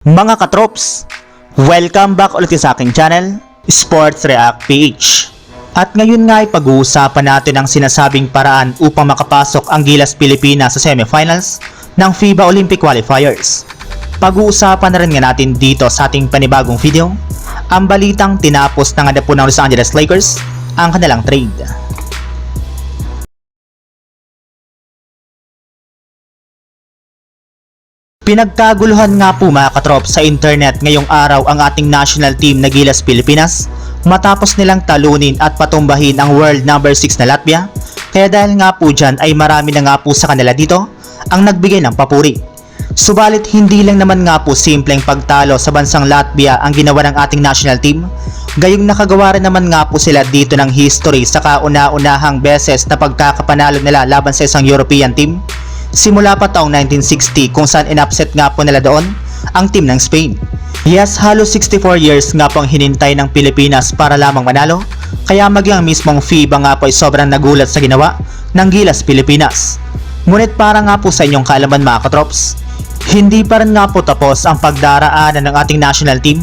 Mga katrops, welcome back ulit sa aking channel, Sports React PH. At ngayon nga ay pag-uusapan natin ang sinasabing paraan upang makapasok ang Gilas Pilipinas sa semifinals ng FIBA Olympic Qualifiers. Pag-uusapan na rin nga natin dito sa ating panibagong video, ang balitang tinapos ng adapo ng Los Angeles Lakers ang kanilang trade. Pinagkaguluhan nga po mga katrop sa internet ngayong araw ang ating national team na Gilas Pilipinas matapos nilang talunin at patumbahin ang world number 6 na Latvia. Kaya dahil nga po dyan ay marami na nga po sa kanila dito ang nagbigay ng papuri. Subalit hindi lang naman nga po simpleng pagtalo sa bansang Latvia ang ginawa ng ating national team. Gayong nakagawa rin naman nga po sila dito ng history sa kauna-unahang beses na pagkakapanalo nila laban sa isang European team simula pa taong 1960 kung saan inupset nga po nila doon ang team ng Spain. Yes, halos 64 years nga po hinintay ng Pilipinas para lamang manalo, kaya maging ang mismong FIBA nga po ay sobrang nagulat sa ginawa ng Gilas Pilipinas. Ngunit para nga po sa inyong kaalaman mga katrops, hindi pa rin nga po tapos ang pagdaraanan ng ating national team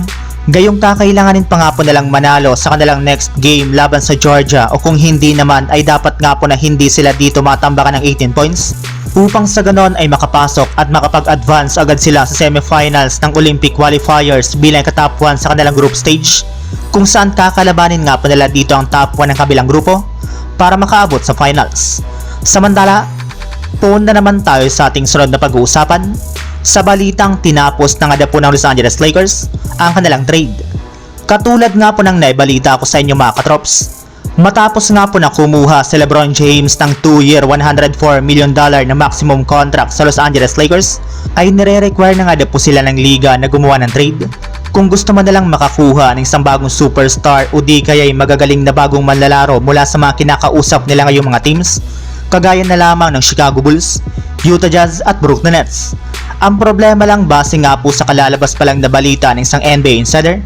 Gayong kakailanganin pa nga po nilang manalo sa kanilang next game laban sa Georgia o kung hindi naman ay dapat nga po na hindi sila dito matambakan ng 18 points upang sa ganon ay makapasok at makapag-advance agad sila sa semifinals ng Olympic qualifiers bilang katop 1 sa kanilang group stage kung saan kakalabanin nga po nila dito ang top 1 ng kabilang grupo para makaabot sa finals. Samantala, Punta naman tayo sa ating sunod na pag-uusapan sa balitang tinapos ng adapo ng Los Angeles Lakers ang kanilang trade. Katulad nga po ng naibalita ko sa inyo mga katrops, matapos nga po na kumuha si Lebron James ng 2-year $104 million na maximum contract sa Los Angeles Lakers, ay nire-require na nga daw po sila ng liga na gumawa ng trade kung gusto man nalang makakuha ng isang bagong superstar o di kaya'y magagaling na bagong manlalaro mula sa mga kinakausap nila ngayong mga teams kagaya na lamang ng Chicago Bulls, Utah Jazz at Brooklyn Nets. Ang problema lang base nga po sa kalalabas pa lang na balita ng isang NBA insider,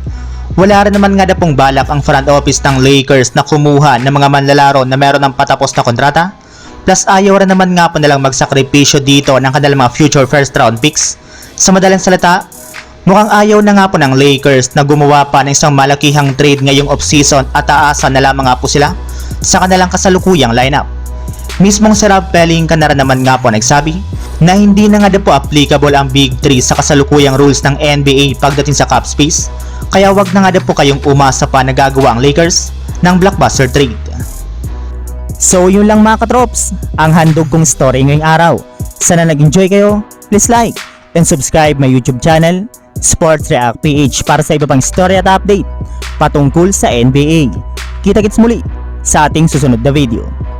wala rin naman nga na pong balak ang front office ng Lakers na kumuha ng mga manlalaro na meron ng patapos na kontrata. Plus ayaw rin naman nga po nilang magsakripisyo dito ng kanilang mga future first round picks. Sa madalang salita, mukhang ayaw na nga po ng Lakers na gumawa pa ng isang malakihang trade ngayong offseason at aasan na lamang nga po sila sa kanilang kasalukuyang lineup. Mismong si Rob Pelinka na rin naman nga po nagsabi na hindi na nga po applicable ang Big 3 sa kasalukuyang rules ng NBA pagdating sa cap space kaya wag na nga po kayong umasa pa na gagawa ang Lakers ng blockbuster trade. So yun lang mga katrops, ang handog kong story ngayong araw. Sana nag-enjoy kayo, please like and subscribe my YouTube channel, Sports React PH para sa iba pang story at update patungkol sa NBA. Kita-kits muli sa ating susunod na video.